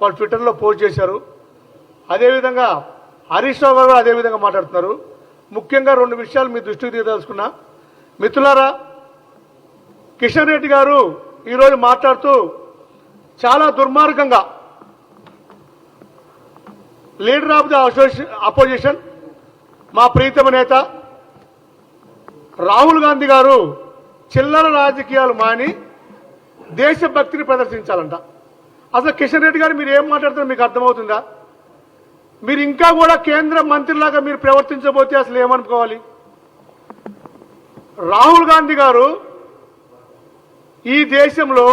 వాళ్ళు ట్విట్టర్లో పోస్ట్ చేశారు. అదేవిధంగా హరీష్ రావు గారు అదేవిధంగా మాట్లాడుతున్నారు. ముఖ్యంగా రెండు విషయాలు మీ దృష్టికి తీయదలుచుకున్నా. మిత్రులారా కిషన్ రెడ్డి గారు ఈరోజు మాట్లాడుతూ చాలా దుర్మార్గంగా leader of the association opposition మా ప్రీతమ నేత రాహుల్ గాంధీ గారు చిల్లర రాజకీయాలు మాని దేశభక్తిని ప్రదర్శించాలంట. అసలు కిషన్ రెడ్డి గారు మీరు ఏం మాట్లాడుతున్నారు మీకు అర్థమవుతుందా? మీరు ఇంకా కూడా కేంద్ర మంత్రిలాగా మీరు ప్రవర్తించబోతే అసలు ఏమనుకోవాలి? రాహుల్ గాంధీ గారు ఈ దేశంలో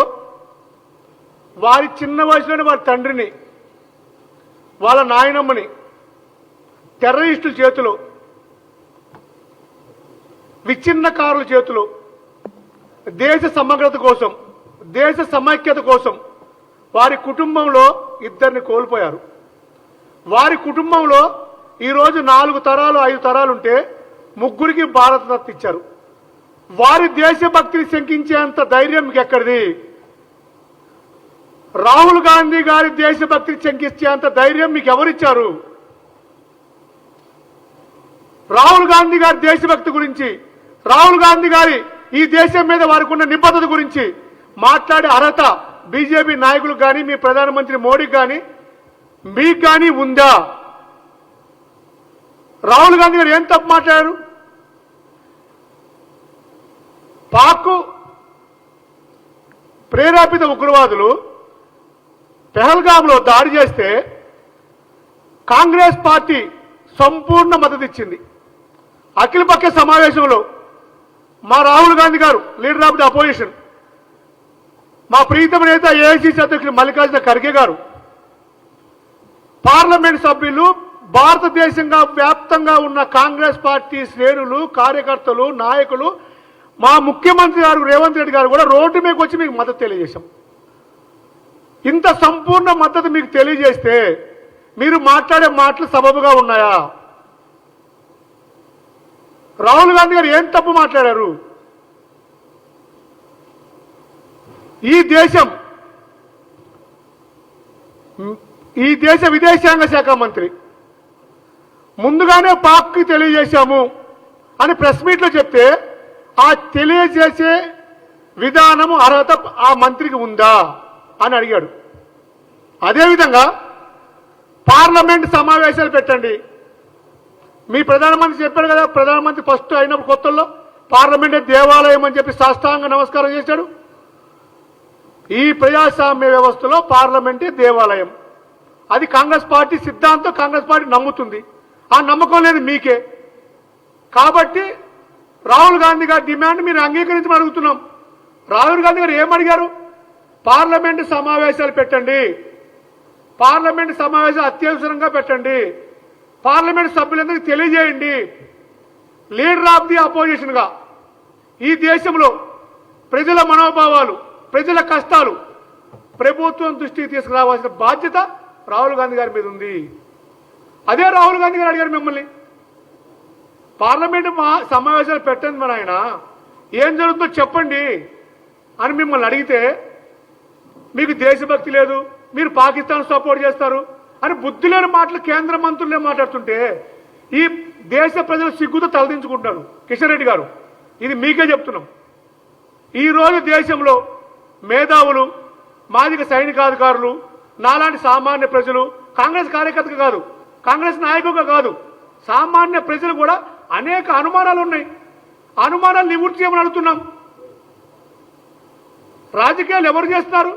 వారి చిన్న వయసులోనే వారి తండ్రిని వాళ్ళ నాయనమ్మని టెర్రరిస్టుల చేతిలో విచ్ఛిన్నకారుల చేతిలో దేశ సమగ్రత కోసం దేశ సమైక్యత కోసం వారి కుటుంబంలో ఇద్దరిని కోల్పోయారు. వారి కుటుంబంలో ఈరోజు నాలుగు తరాలు ఐదు తరాలు ఉంటే ముగ్గురికి భారతరత్న ఇచ్చారు. వారి దేశభక్తిని శంకించేంత ధైర్యం మీకు ఎక్కడిది రాహుల్ గాంధీ గారి దేశభక్తిని శంకించేంత ధైర్యం మీకు ఎవరిచ్చారు రాహుల్ గాంధీ గారి దేశభక్తి గురించి రాహుల్ గాంధీ గారి ఈ దేశం మీద వారికి ఉన్న నిబద్ధత గురించి మాట్లాడే అర్హత బీజేపీ నాయకులు కానీ మీ ప్రధానమంత్రి మోడీ కానీ మీకు కానీ ఉందా? రాహుల్ గాంధీ గారు ఏం తప్పు మాట్లాడారు? పాక్ ప్రేరేపిత ఉగ్రవాదులు పెహల్గాంలో దాడి చేస్తే కాంగ్రెస్ పార్టీ సంపూర్ణ మద్దతు ఇచ్చింది. అఖిలపక్ష సమావేశంలో మా రాహుల్ గాంధీ గారు లీడర్ ఆఫ్ ది అపోజిషన్ మా ప్రీతమ నేత ఏఐసిసి అధ్యక్షుడు మల్లికార్జున ఖర్గే గారు. పార్లమెంట్ సభ్యులు భారతదేశంగా వ్యాప్తంగా ఉన్న కాంగ్రెస్ పార్టీ శ్రేణులు కార్యకర్తలు నాయకులు మా ముఖ్యమంత్రి గారు రేవంత్ రెడ్డి గారు కూడా రోడ్డు మీదకి వచ్చి మీకు మద్దతు తెలియజేశాం. ఇంత సంపూర్ణ మద్దతు మీకు తెలియజేస్తే మీరు మాట్లాడే మాటలు సబబుగా ఉన్నాయా? రాహుల్ గాంధీ గారు ఏం తప్పు మాట్లాడారు? ఈ దేశం ఈ దేశ విదేశాంగ శాఖ మంత్రి. ముందుగానే పాక్కి తెలియజేశాము అని ప్రెస్ మీట్లో చెప్తే ఆ తెలియజేసే విధానము అర్హత ఆ మంత్రికి ఉందా అని అడిగాడు. అదేవిధంగా పార్లమెంట్ సమావేశాలు పెట్టండి. మీ ప్రధానమంత్రి చెప్పారు కదా ప్రధానమంత్రి ఫస్ట్ అయినప్పుడు కొత్తల్లో పార్లమెంటే దేవాలయం అని చెప్పి సాష్టాంగ నమస్కారం చేశాడు. ఈ ప్రజాస్వామ్య వ్యవస్థలో పార్లమెంటే దేవాలయం. అది కాంగ్రెస్ పార్టీ సిద్ధాంతం కాంగ్రెస్ పార్టీ నమ్ముతుంది. ఆ నమ్మకం లేదు మీకే. కాబట్టి రాహుల్ గాంధీ గారి డిమాండ్ మీరు అంగీకరించమని అడుగుతున్నాం. రాహుల్ గాంధీ గారు ఏమడిగారు? పార్లమెంటు సమావేశాలు పెట్టండి. పార్లమెంట్ సమావేశం అత్యవసరంగా పెట్టండి. పార్లమెంట్ సభ్యులందరికీ తెలియజేయండి. లీడర్ ఆఫ్ ది అపోజిషన్గా ఈ దేశంలో ప్రజల మనోభావాలు ప్రజల కష్టాలు ప్రభుత్వం దృష్టికి తీసుకురావాల్సిన బాధ్యత రాహుల్ గాంధీ గారి మీద ఉంది. అదే రాహుల్ గాంధీ గారు అడిగారు మిమ్మల్ని. పార్లమెంట్ మా సమావేశాలు పెట్టండి మన ఆయన. ఏం జరుగుతుందో చెప్పండి అని మిమ్మల్ని అడిగితే మీకు దేశభక్తి లేదు మీరు పాకిస్తాన్ సపోర్ట్ చేస్తారు అని బుద్ధి లేని మాటలు కేంద్ర మంత్రులే మాట్లాడుతుంటే ఈ దేశ ప్రజలు సిగ్గుతో తలదించుకుంటారు కిషన్ రెడ్డి గారు. ఇది మీకే చెప్తున్నాం. ఈరోజు దేశంలో మేధావులు మాదిక సైనికాధికారులు నాలాంటి సామాన్య ప్రజలు కాంగ్రెస్ కార్యకర్తగా కాదు కాంగ్రెస్ నాయకుగా కాదు సామాన్య ప్రజలు కూడా అనేక అనుమానాలు ఉన్నాయి. అనుమానాలు నివృత్తి చేయమని అడుగుతున్నాం. రాజకీయాలు ఎవరు చేస్తున్నారు?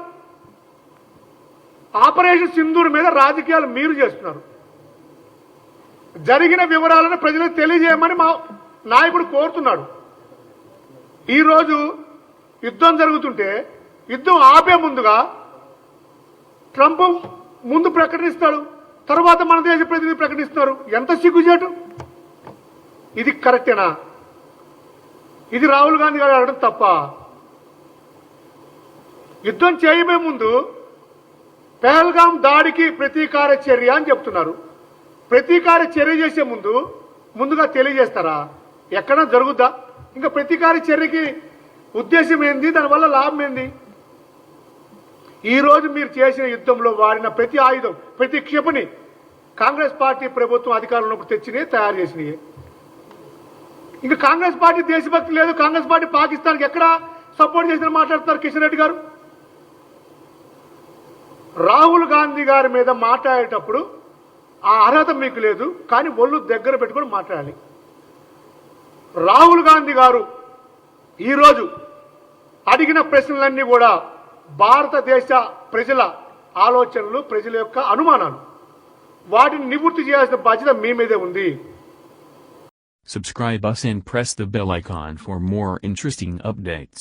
ఆపరేషన్ సింధూర్ మీద రాజకీయాలు మీరు చేస్తున్నారు. జరిగిన వివరాలను ప్రజలకు తెలియజేయమని మా నాయకుడు కోరుతున్నాడు. ఈరోజు యుద్ధం జరుగుతుంటే యుద్ధం ఆపే ముందుగా ట్రంప్ ముందు ప్రకటిస్తాడు తర్వాత మన దేశ ప్రతినిధి ప్రకటిస్తున్నారు ఎంత సిగ్గుచేటు? ఇది కరెక్టేనా? ఇది రాహుల్ గాంధీ గారు అడగడం తప్ప. యుద్ధం చేయబోయే ముందు పెహల్గాం దాడికి ప్రతీకార చర్య అని చెప్తున్నారు. ప్రతీకార చర్య చేసే ముందు ముందుగా తెలియజేస్తారా? ఎక్కడ జరుగుద్దా? ఇంకా ప్రతీకార చర్యకి ఉద్దేశం ఏంది? దానివల్ల లాభం ఏంది? ఈ రోజు మీరు చేసిన యుద్ధంలో వాడిన ప్రతి ఆయుధం ప్రతి క్షిపణి కాంగ్రెస్ పార్టీ ప్రభుత్వం అధికారంలోకి తెచ్చినే తయారు చేసినాయి. ఇంకా కాంగ్రెస్ పార్టీ దేశభక్తి లేదు. కాంగ్రెస్ పార్టీ పాకిస్తాన్కి ఎక్కడ సపోర్ట్ చేసిన మాట్లాడుతున్నారు కిషన్ రెడ్డి గారు? రాహుల్ గాంధీ గారి మీద మాట్లాడేటప్పుడు ఆ అర్హత మీకు లేదు కానీ ఒళ్ళు దగ్గర పెట్టుకొని మాట్లాడాలి. రాహుల్ గాంధీ గారు ఈరోజు అడిగిన ప్రశ్నలన్నీ కూడా భారతదేశ ప్రజల ఆలోచనలు ప్రజల యొక్క అనుమానాలు వాటిని నివృత్తి చేయాల్సిన బాధ్యత మీ మీదే ఉంది Subscribe us and press the bell icon for more interesting updates.